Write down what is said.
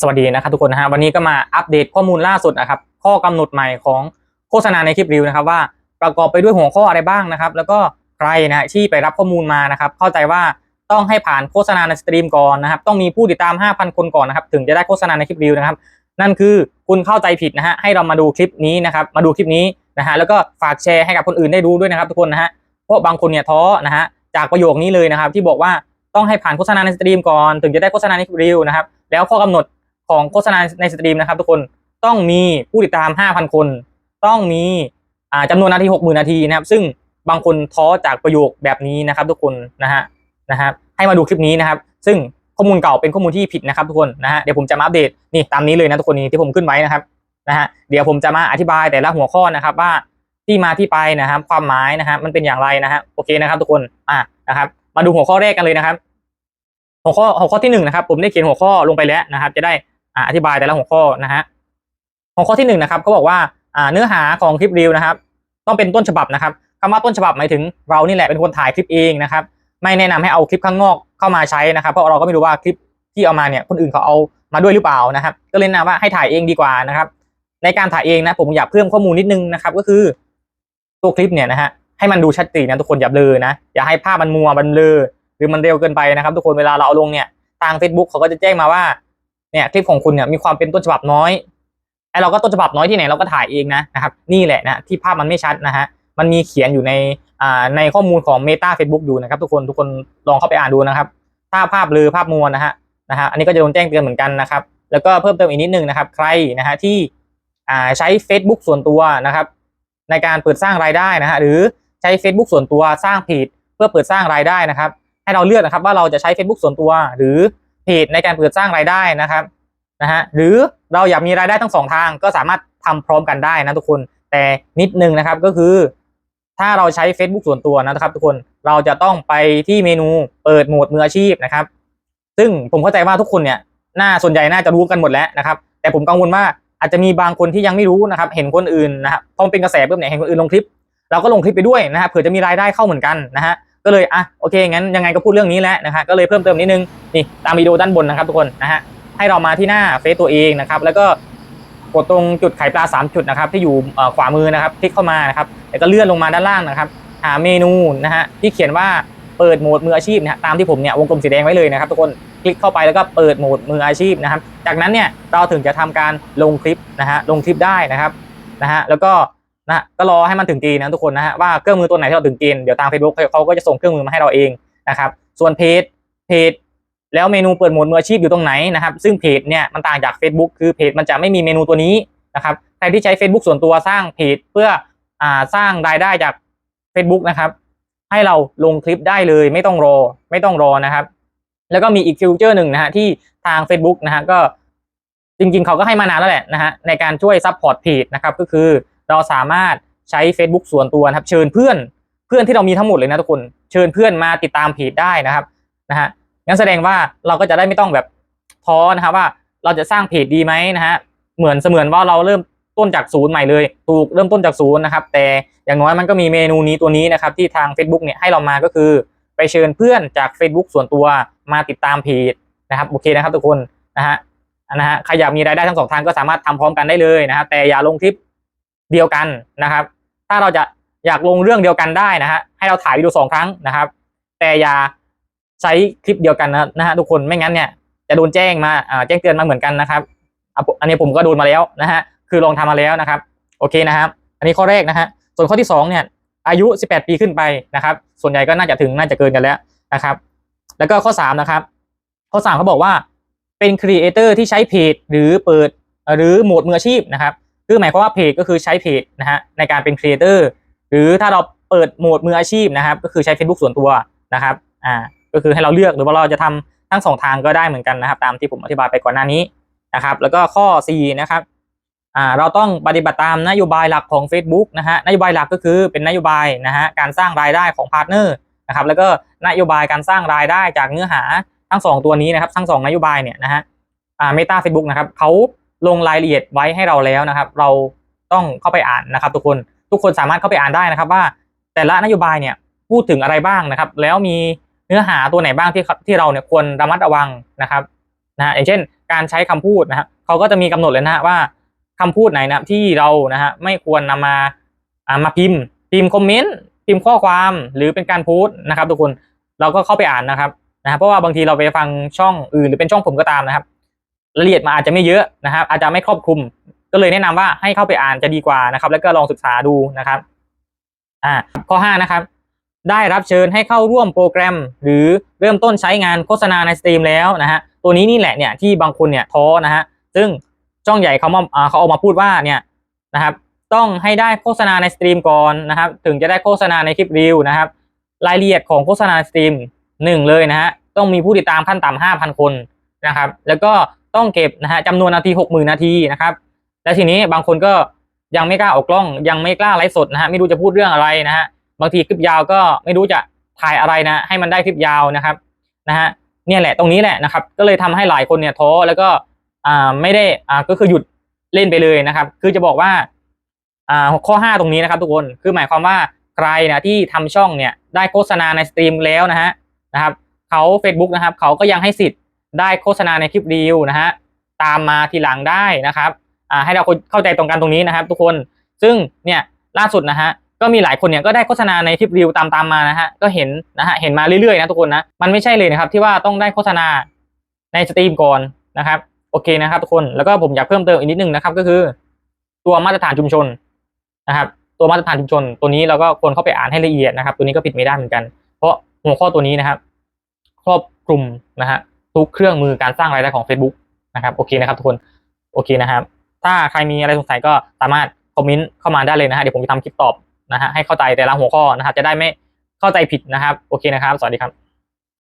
สวัสดีนะครับทุกคนนะฮะวันนี้ก็มาอัปเดตข้อมูลล่าสุดนะครับข้อกำหนดใหม่ของโฆษณาในคลิปรีวิวนะครับว่าประกอบไปด้วยหัวข้ออะไรบ้างนะครับ แล้วก็ใครนะที่ไปรับข้อมูลมานะครับ เข้าใจว่าต้องให้ผ่านโฆษณาในสตรีมก่อนนะครับ ต้องมีผู้ติดตาม 5,000 คนก่อนนะครับ ถึงจะได้โฆษณาในคลิปรีวิวนะครับ นั่นคือคุณเข้าใจผิดนะฮะให้เรามาดูคลิปนี้นะครับ มาดูคลิปนี้นะฮะแล้วก็ฝากแชร์ให้กับคนอื่นได้รู้ด้วยนะครับ ทุกคนนะฮะเพราะบางคนเนี่ยท้อนะฮะจากประโยคนี้เลยนะครับ ที่บอกว่าต้องให้ผ่านโฆษณาในสตรีมก่อน ถึงจะได้โฆษณาในคลิปรีวิวนะครับ แล้วข้อกำหนด ของโฆษณาในสตรีมนะครับ ทุกคนต้องมีผู้ติดตาม 5,000 คน ต้องมีอ่าจำนวนนาที 60,000 นาทีนะครับ ซึ่งบางคนท้อจากประโยคแบบนี้นะครับ ทุกคนนะฮะนะฮะให้มาดูคลิปนี้นะครับ ซึ่งข้อมูลเก่าเป็นข้อมูลที่ผิดนะครับ ทุกคนนะฮะเดี๋ยวผมจะมาอัปเดตนี่ตามนี้เลยนะทุกคนนี่ที่ผมขึ้นไว้นะครับนะฮะเดี๋ยวผมจะมาอธิบายแต่ละหัวข้อนะครับว่าที่มาที่ไปนะครับ ความหมายนะฮะมันเป็นอย่างไรนะฮะโอเคนะครับ ทุกคนอ่านะครับ มาดูหัวข้อแรกกันเลยนะครับ หัวข้อหัวข้อที่หนึ่งนะครับผมได้เขียนหัวข้อลงไปแล้วนะครับ จะได้ ออธิบายแต่ละหัวข้อนะฮะหัวข้อที่หนึ่งนะครับเขาบอกว่าเนื้อหาของคลิปรีวนะครับ ต้องเป็นต้นฉบับนะครับคำว่าต้นฉบับหมายถึงเรานี่แหละเป็นคนถ่ายคลิปเองนะครับ ไม่แนะนำให้เอาคลิปข้างนอกเข้ามาใช้นะครับ เพราะเราก็ไม่รู้ว่าคลิปที่เอามาเนี่ยคนอื่นเขาเอามาด้วยหรือเปล่านะครับ ก็เลยแนะนำว่าให้ถ่ายเองดีกว่านะครับ ในการถ่ายเองนะผมอยากเพิ่มข้อมูลนิดนึงนะครับ ก็คือตัวคลิปเนี่ยนะฮะให้มันดูชัดเจนนะทุกคนอย่าเบลอนะอย่าให้ภาพมันมัวมันเบลอหรือมันเร็วเกินไปนะครับ ทุกคนเวลาเราเอาลงเนี่ยทาง Facebook เขาก็จะแจ้งมาว่า เนี่ยคลิปของคุณเนี่ยมีความเป็นต้นฉบับน้อยไอเราก็ต้นฉบับน้อยที่ไหนเราก็ถ่ายเองนะนะครับนี่แหละนะที่ภาพมันไม่ชัดนะฮะมันมีเขียนอยู่ในอ่าในข้อมูลของ Meta Facebook อยู่นะครับ ทุกคนทุกคนลองเข้าไปอ่านดูนะครับ ถ้าภาพเบลอภาพมัวนะฮะนะฮะอันนี้ก็จะโดนแจ้งเตือนเหมือนกันนะครับ แล้วก็เพิ่มเติมอีกนิดนึงนะครับ ใครนะฮะที่อ่าใช้ Facebook ส่วนตัวนะครับ ในการเปิดสร้างรายได้นะฮะหรือใช้ Facebook ส่วนตัวสร้างเพจเพื่อเปิดสร้างรายได้นะครับ ให้เราเลือกนะครับว่าเราจะใช้ Facebook ส่วนตัวหรือ เพจในการเปิดสร้างรายได้นะครับนะฮะหรือเราอยากมีรายได้ทั้งสองทางก็สามารถทำพร้อมกันได้นะทุกคนแต่นิดนึงนะครับก็คือ ถ้าเราใช้ Facebook ส่วนตัวนะครับทุกคนเราจะต้องไปที่เมนูเปิดโหมดมืออาชีพนะครับ ซึ่งผมเข้าใจว่าทุกคนเนี่ยน่าส่วนใหญ่น่าจะรู้กันหมดแล้วนะครับ แต่ผมกังวลว่าอาจจะมีบางคนที่ยังไม่รู้นะครับ เห็นคนอื่นนะครับพอมันเป็นกระแสปุ๊บเนี่ยเห็นคนอื่นลงคลิป เราก็ลงคลิปไปด้วยนะครับเผื่อจะมีรายได้เข้าเหมือนกันนะฮะ ก็เลยอะโอเคงั้นยังไงก็พูดเรื่องนี้แหละนะฮะก็เลยเพิ่มเติมนิดนึงนี่ตามวิดีโอด้านบนนะครับทุกคนนะฮะให้เรามาที่หน้าเฟซตัวเองนะครับแล้วก็กดตรงจุดไข่ปลา 3 จุดนะครับที่อยู่ขวามือนะครับคลิกเข้ามานะครับแล้วก็เลื่อนลงมาด้านล่างนะครับ หาเมนูนะฮะที่เขียนว่าเปิดโหมดมืออาชีพนะตามที่ผมเนี่ยวงกลมสีแดงไว้เลยนะครับทุกคนคลิกเข้าไปแล้วก็เปิดโหมดมืออาชีพนะครับ จากนั้นเนี่ยเราถึงจะทำการลงคลิปนะฮะลงคลิปได้นะครับนะฮะแล้วก็ นะก็รอให้มันถึงเกณฑ์นะทุกคนนะฮะว่าเครื่องมือตัวไหนที่เราถึงเกณฑ์เดี๋ยวทาง Facebook เขาก็จะส่งเครื่องมือมาให้เราเองนะครับส่วนเพจเพจแล้วเมนูเปิดโหมดมืออาชีพอยู่ตรงไหนนะครับซึ่งเพจเนี่ยมันต่างจาก Facebook คือเพจมันจะไม่มีเมนูตัวนี้นะครับใครที่ใช้ Facebook ส่วนตัวสร้างเพจเพื่ออ่าสร้างรายได้จาก Facebook นะครับให้เราลงคลิปได้เลยไม่ต้องรอไม่ต้องรอนะครับ แล้วก็มีอีกฟิวเจอร์หนึ่งนะฮะที่ทาง Facebook นะฮะก็จริงๆ เขาก็ให้มานานแล้วแหละนะฮะในการช่วยซัพพอร์ตเพจนะครับก็คือ เราสามารถใช้ Facebook ส่วนตัวนะครับ เชิญเพื่อนเพื่อนที่เรามีทั้งหมดเลยนะทุกคนเชิญเพื่อนมาติดตามเพจได้นะครับนะฮะงั้นแสดงว่าเราก็จะได้ไม่ต้องแบบท้อนะครับว่าเราจะสร้างเพจดีไหมนะฮะเหมือนเสมือนว่าเราเริ่มต้นจากศูนย์ใหม่เลยถูกเริ่มต้นจากศูนย์นะครับ แต่อย่างน้อยมันก็มีเมนูนี้ตัวนี้นะครับ ที่ทาง Facebook เนี่ยให้เรามาก็คือ ไปเชิญเพื่อนจาก Facebook ส่วนตัวมาติดตามเพจนะครับโอเคนะครับทุกคนนะฮะนะฮะใครอยากมีรายได้ทั้งสองทางก็สามารถทำพร้อมกันได้เลยนะครับแต่อย่าลงคลิป เดียวกันนะครับ ถ้าเราจะอยากลงเรื่องเดียวกันได้นะฮะให้เราถ่ายวิดีโอสองครั้งนะครับ แต่อย่าใช้คลิปเดียวกันนะนะฮะทุกคนไม่งั้นเนี่ยจะโดนแจ้งมาแจ้งเตือนมาเหมือนกันนะครับอันนี้ผมก็โดนมาแล้วนะฮะคือลองทำมาแล้วนะครับ โอเคนะครับ อันนี้ข้อแรกนะฮะส่วนข้อที่สองเนี่ยอายุ 18 ปีขึ้นไปนะครับ ส่วนใหญ่ก็น่าจะถึงน่าจะเกินกันแล้วนะครับ แล้วก็ข้อ3นะครับ ข้อ3เขาบอกว่าเป็นครีเอเตอร์ที่ใช้เพจหรือเปิดหรือโหมดมืออาชีพนะครับ คือหมายความว่าเพจก็คือใช้เพจนะฮะในการเป็นครีเอเตอร์หรือถ้าเราเปิดโหมดมืออาชีพนะครับ ก็คือใช้ Facebook ส่วนตัวนะครับอ่าก็คือให้เราเลือกหรือว่าเราจะทำทั้งสองทางก็ได้เหมือนกันนะครับ ตามที่ผมอธิบายไปก่อนหน้านี้นะครับ แล้วก็ข้อ 4 นะครับอ่าเราต้องปฏิบัติตามนโยบายหลักของ Facebook นะฮะนโยบายหลักก็คือเป็นนโยบายนะฮะการสร้างรายได้ของพาร์ทเนอร์นะครับแล้วก็นโยบายการสร้างรายได้จากเนื้อหาทั้ง 2 ตัวนี้นะครับ ทั้ง 2 นโยบายเนี่ยนะฮะอ่าเมตาเฟซบุ๊กนะครับเขา ลงรายละเอียดไว้ให้เราแล้วนะครับ เราต้องเข้าไปอ่านนะครับทุกคนทุกคนสามารถเข้าไปอ่านได้นะครับ ว่าแต่ละนโยบายเนี่ยพูดถึงอะไรบ้างนะครับ แล้วมีเนื้อหาตัวไหนบ้างที่ที่เราเนี่ยควรระมัดระวังนะครับนะฮะอย่างเช่น การใช้คำพูดนะฮะเขาก็จะมีกำหนดเลยนะฮะว่าคำพูดไหนนะที่เรานะฮะไม่ควรนำมาอ่ามาพิมพ์ พิมพ์คอมเมนต์พิมพ์ข้อความหรือเป็นการพสต์นะครับ ทุกคนเราก็เข้าไปอ่านนะครับนะฮะเพราะว่าบางทีเราไปฟังช่องอื่นหรือเป็นช่องผมก็ตามนะครับ รายละเอียดมันอาจจะไม่เยอะนะครับ อาจจะไม่ครอบคลุม ก็เลยแนะนำว่าให้เข้าไปอ่านจะดีกว่านะครับ แล้วก็ลองศึกษาดูนะครับอ่าข้อห้านะครับ ได้รับเชิญให้เข้าร่วมโปรแกรม หรือเริ่มต้นใช้งานโฆษณาในสตรีมแล้วนะฮะตัวนี้นี่แหละเนี่ยที่บางคนเนี่ยท้อนะฮะซึ่งช่องใหญ่เขามาอ่าเขาออกมาพูดว่าเนี่ยนะครับ ต้องให้ได้โฆษณาในสตรีมก่อนนะครับ ถึงจะได้โฆษณาในคลิปรีวนะครับ รายละเอียดของโฆษณาสตรีมหนึ่งเลยนะฮะต้องมีผู้ติดตามขั้นต่ำห้าพันคนนะครับ แล้วก็ ต้องเก็บนะฮะจำนวนนาทีหกหมื่นนาทีนะครับ และทีนี้บางคนก็ยังไม่กล้าออกกล้อง ยังไม่กล้าไลฟ์สดนะฮะไม่รู้จะพูดเรื่องอะไรนะฮะบางทีคลิปยาวก็ไม่รู้จะถ่ายอะไรนะ ให้มันได้คลิปยาวนะครับนะฮะเนี่ยแหละตรงนี้แหละนะครับ ก็เลยทำให้หลายคนเนี่ยท้อแล้วก็อ่าไม่ได้อ่าก็คือหยุดเล่นไปเลยนะครับ คือจะบอกว่าอ่าข้อห้าตรงนี้นะครับ ทุกคนคือหมายความว่าใครนะที่ทำช่องเนี่ยได้โฆษณาในสตรีมแล้วนะฮะนะครับเขา Facebook นะครับเขาก็ยังให้สิทธิ์ ได้โฆษณาในคลิปรีวนะฮะตามมาทีหลังได้นะครับอ่าให้เราเข้าใจตรงกันตรงนี้นะครับ ทุกคนซึ่งเนี่ยล่าสุดนะฮะก็มีหลายคนเนี่ยก็ได้โฆษณาในคลิปรีวตามตามมานะฮะก็เห็นนะฮะเห็นมาเรื่อยๆนะทุกคนนะมันไม่ใช่เลยนะครับที่ว่าต้องได้โฆษณาในสตรีมก่อนนะครับโอเคนะครับทุกคนแล้วก็ผมอยากเพิ่มเติมอีกนิดนึงนะครับก็คือ ตัวมาตรฐานชุมชนนะครับ ตัวมาตรฐานชุมชน ตัวนี้เราก็ควรเข้าไปอ่านให้ละเอียดนะครับ ตัวนี้ก็ผิดไม่ได้เหมือนกัน เพราะหัวข้อตัวนี้นะครับ ครอบคลุมนะฮะ ทุกเครื่องมือการสร้างรายได้ของ Facebook นะครับโอเคนะครับทุกคนโอเคนะครับถ้าใครมีอะไรสงสัยก็สามารถคอมเมนต์เข้ามาได้เลยนะฮะเดี๋ยวผมจะทำคลิปตอบนะฮะให้เข้าใจแต่ละหัวข้อนะครับจะได้ไม่เข้าใจผิดนะครับ โอเคนะครับ สวัสดีครับ